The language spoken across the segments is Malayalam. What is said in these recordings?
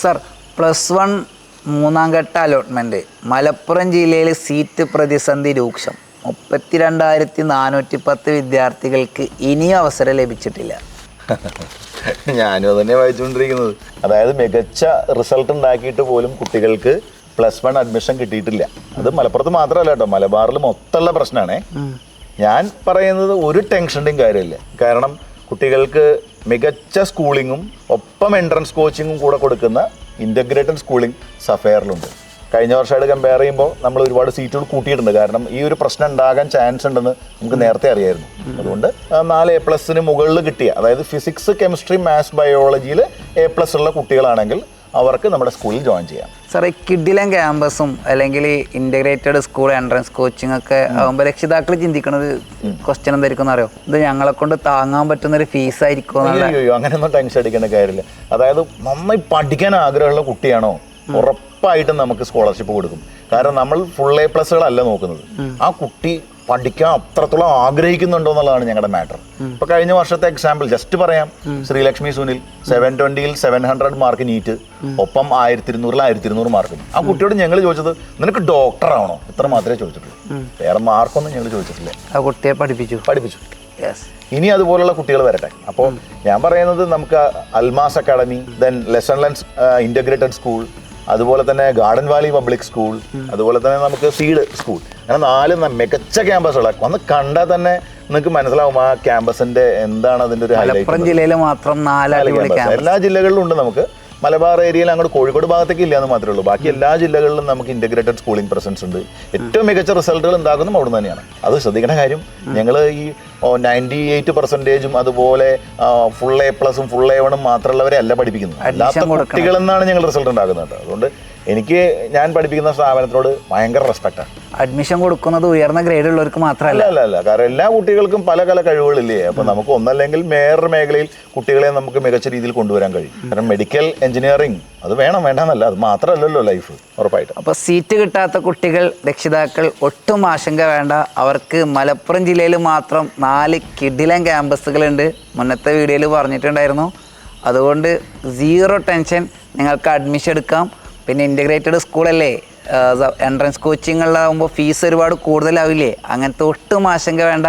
സർ പ്ലസ് വൺ മൂന്നാം ഘട്ട അലോട്ട്മെന്റ് മലപ്പുറം ജില്ലയിൽ സീറ്റ് പ്രതിസന്ധി രൂക്ഷം. മുപ്പത്തിരണ്ടായിരത്തി നാനൂറ്റി പത്ത് വിദ്യാർത്ഥികൾക്ക് ഇനിയും അവസരം ലഭിച്ചിട്ടില്ല. ഞാനും അത് തന്നെ വായിച്ചുകൊണ്ടിരിക്കുന്നത്. അതായത് മികച്ച റിസൾട്ട് ഉണ്ടാക്കിയിട്ട് പോലും കുട്ടികൾക്ക് പ്ലസ് വൺ അഡ്മിഷൻ കിട്ടിയിട്ടില്ല. അത് മലപ്പുറത്ത് മാത്രമല്ല കേട്ടോ. മലബാറിൽ മൊത്തമുള്ള പ്രശ്നമാണേ. ഞാൻ പറയുന്നത് ഒരു ടെൻഷന്റെയും കാര്യമില്ല. കാരണം കുട്ടികൾക്ക് മികച്ച സ്കൂളിങ്ങും ഒപ്പം എൻട്രൻസ് കോച്ചിങ്ങും കൂടെ കൊടുക്കുന്ന ഇന്റഗ്രേറ്റഡ് സ്കൂളിംഗ് സഫയറിലുണ്ട്. കഴിഞ്ഞ വർഷമായിട്ട് കമ്പയർ ചെയ്യുമ്പോൾ നമ്മൾ ഒരുപാട് സീറ്റുകൾ കൂട്ടിയിട്ടുണ്ട്. കാരണം ഈ ഒരു പ്രശ്നം ഉണ്ടാകാൻ ചാൻസ് ഉണ്ടെന്ന് നമുക്ക് നേരത്തെ അറിയായിരുന്നു. അതുകൊണ്ട് നാല് എ പ്ലസിന് മുകളിൽ കിട്ടിയ അതായത് ഫിസിക്സ് കെമിസ്ട്രി മാത്സ് ബയോളജിയിൽ എ പ്ലസ് ഉള്ള കുട്ടികളാണെങ്കിൽ അവർക്ക് നമ്മുടെ സ്കൂളിൽ ജോയിൻ ചെയ്യാം. സാറേ കിഡിലൻ ക്യാമ്പസും അല്ലെങ്കിൽ ഇന്റഗ്രേറ്റഡ് സ്കൂൾ എൻട്രൻസ് കോച്ചിങ് ഒക്കെ ആകുമ്പോൾ രക്ഷിതാക്കൾ ചിന്തിക്കുന്നത് ക്വസ്റ്റ്യൻ എന്തായിരിക്കും അറിയോ? ഇത് ഞങ്ങളെ കൊണ്ട് താങ്ങാൻ പറ്റുന്ന ഒരു ഫീസ് ആയിരിക്കും അങ്ങനെയൊന്നും ടെൻഷൻ അടിക്കേണ്ട കാര്യമില്ല. അതായത് നന്നായി പഠിക്കാൻ ആഗ്രഹമുള്ള കുട്ടിയാണോ? ഉറപ്പായിട്ടും നമുക്ക് സ്കോളർഷിപ്പ് കൊടുക്കും. കാരണം നമ്മൾ ഫുൾ എ പ്ലസുകളല്ല നോക്കുന്നത്. ആ കുട്ടി പഠിക്കാൻ അത്രത്തോളം ആഗ്രഹിക്കുന്നുണ്ടോ എന്നുള്ളതാണ് ഞങ്ങളുടെ മാറ്റർ. ഇപ്പൊ കഴിഞ്ഞ വർഷത്തെ എക്സാമ്പിൾ ജസ്റ്റ് പറയാം. ശ്രീലക്ഷ്മി സുനിൽ സെവൻ ട്വന്റിയിൽ സെവൻ ഹൺഡ്രഡ് മാർക്ക് നീറ്റ്. ഒപ്പം ആയിരത്തി ഇരുന്നൂറിൽ ആയിരത്തി ഇരുന്നൂറ് മാർക്ക് ആ കുട്ടിയോട് ഞങ്ങൾ ചോദിച്ചത് നിനക്ക് ഡോക്ടർ ആവണോ ഇത്ര മാത്രമേ ചോദിച്ചിട്ടുള്ളൂ. വേറെ മാർക്കൊന്നും ഞങ്ങൾ ചോദിച്ചിട്ടില്ല. ആ കുട്ടിയെ പഠിപ്പിച്ചു. പഠിപ്പിച്ചു. ഇനി അതുപോലുള്ള കുട്ടികൾ വരട്ടെ. അപ്പോൾ ഞാൻ പറയുന്നത് നമുക്ക് Almas academy then lesson lens integrated school അതുപോലെ തന്നെ ഗാർഡൻ വാലി പബ്ലിക് സ്കൂൾ അതുപോലെ തന്നെ നമുക്ക് സീഡ് സ്കൂൾ അങ്ങനെ നാല് മികച്ച ക്യാമ്പസുകളാണ് ഒന്ന് കണ്ടാൽ തന്നെ നിങ്ങൾക്ക് മനസ്സിലാവും ആ ക്യാമ്പസിന്റെ എന്താണ് അതിന്റെ ഒരു മലപ്പുറം ജില്ലയിൽ മാത്രം നാല് ക്യാമ്പസ് എല്ലാ ജില്ലകളിലും ഉണ്ട് നമുക്ക്. മലബാർ ഏരിയയിൽ അങ്ങോട്ട് കോഴിക്കോട് ഭാഗത്തേക്ക് ഇല്ല എന്ന് മാത്രമേ ഉള്ളൂ. ബാക്കി എല്ലാ ജില്ലകളിലും നമുക്ക് ഇന്റഗ്രേറ്റഡ് സ്കൂളിംഗ് പ്രസൻസ് ഉണ്ട്. ഏറ്റവും മികച്ച റിസൾട്ടുകൾ ഉണ്ടാക്കുന്നത് അവിടെ തന്നെയാണ്. അത് ശ്രദ്ധിക്കേണ്ട കാര്യം ഞങ്ങൾ ഈ നയന്റി എയ്റ്റ് പെർസെന്റേജും അതുപോലെ ഫുൾ എ പ്ലസും ഫുൾ എ വണും മാത്രമുള്ളവരെ അല്ല പഠിപ്പിക്കുന്നത്. അല്ലാത്ത കുട്ടികളെന്നാണ് ഞങ്ങൾ റിസൾട്ട് ഉണ്ടാക്കുന്നത് അതുകൊണ്ട് എനിക്ക് ഞാൻ പഠിപ്പിക്കുന്ന സ്ഥാപനത്തിനോട് ഭയങ്കര റെസ്പെക്റ്റാണ് അഡ്മിഷൻ കൊടുക്കുന്നത് ഉയർന്ന ഗ്രേഡ് ഉള്ളവർക്ക് മാത്രമല്ല. അല്ല അല്ല കാരണം എല്ലാ കുട്ടികൾക്കും പല പല കഴിവുകളില്ലേ? അപ്പൊ നമുക്ക് ഒന്നല്ലെങ്കിൽ വേറൊരു മേഖലയിൽ കുട്ടികളെ നമുക്ക് മികച്ച രീതിയിൽ കൊണ്ടുവരാൻ കഴിയും. കാരണം മെഡിക്കൽ എഞ്ചിനീയറിംഗ് അത് വേണം വേണ്ടെന്നല്ല. അത് മാത്രമല്ലല്ലോ ലൈഫ് ഉറപ്പായിട്ട്. അപ്പോൾ സീറ്റ് കിട്ടാത്ത കുട്ടികൾ രക്ഷിതാക്കൾ ഒട്ടും ആശങ്ക വേണ്ട. അവർക്ക് മലപ്പുറം ജില്ലയിൽ മാത്രം നാല് കിഡിലൻ ക്യാമ്പസുകളുണ്ട്. മുന്നത്തെ വീഡിയോയിൽ പറഞ്ഞിട്ടുണ്ടായിരുന്നു. അതുകൊണ്ട് സീറോ ടെൻഷൻ നിങ്ങൾക്ക് അഡ്മിഷൻ എടുക്കാം. പിന്നെ ഇന്റഗ്രേറ്റഡ് സ്കൂളല്ലേ എൻട്രൻസ് കോച്ചിങ്ങുകളാകുമ്പോൾ ഫീസ് ഒരുപാട് കൂടുതലാവില്ലേ? അങ്ങനത്തെ ഒട്ടും ആശങ്ക വേണ്ട.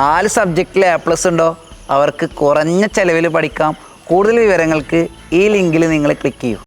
നാല് സബ്ജക്റ്റിൽ എ പ്ലസ് ഉണ്ടോ? അവർക്ക് കുറഞ്ഞ ചിലവിൽ പഠിക്കാം. കൂടുതൽ വിവരങ്ങൾക്ക് ഈ ലിങ്കിൽ നിങ്ങൾ ക്ലിക്ക് ചെയ്യൂ.